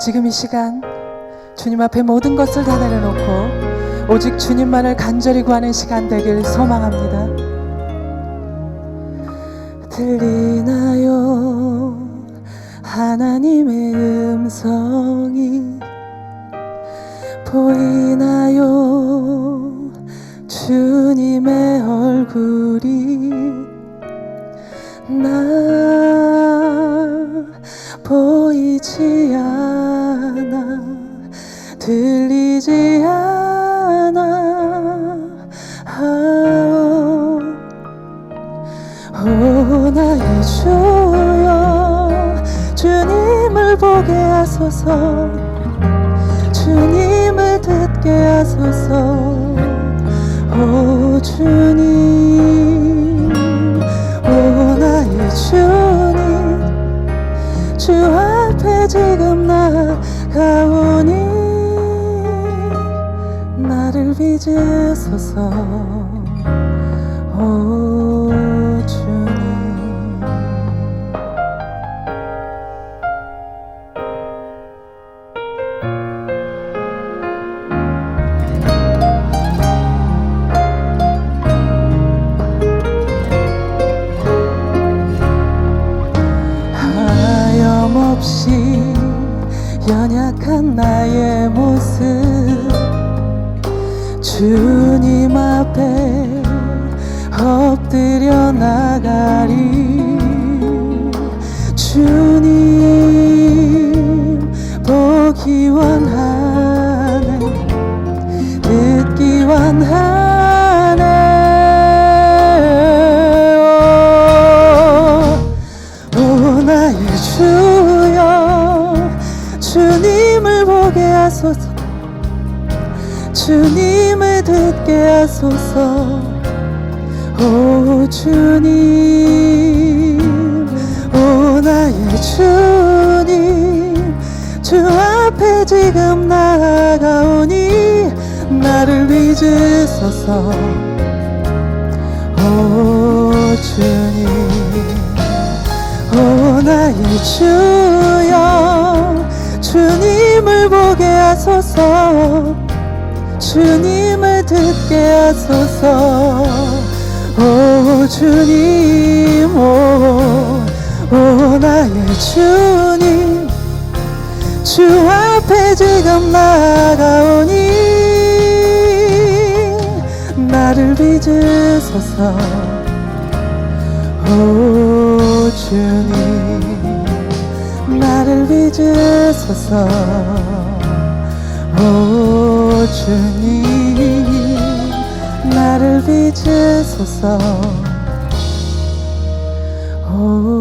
지금 이 시간 주님 앞에 모든 것을 다 내려놓고 오직 주님만을 간절히 구하는 시간 되길 소망합니다. 들리나요 하나님의 음성이 보이나요 주님의 얼굴이 나 보이지 않아 들리지 않아. 아오 오 나의 주여 주님을 보게 하소서. 주님을 듣게 하소서. 오 주 주 앞에 지금 나가오니 나를 빚으소서. 오주 연약한 나의 모습 주님 앞에 엎드려 나가리 주님 보기 원하네 듣기 원하네 오 나의 주 하소서. 주님을 듣게 하소서. 오 주님. 오 나의 주님. 주 앞에 지금 나가오니 나를 믿으소서. 오 주님. 오 나의 주여 하소서 주님을 듣게 하소서. 오 주님 오, 오 나의 주님. 주 앞에 지금 나가오니 나를 빚으소서. 오 주님 나를 빚으소서. 오 주님 나를 빚으소서. 오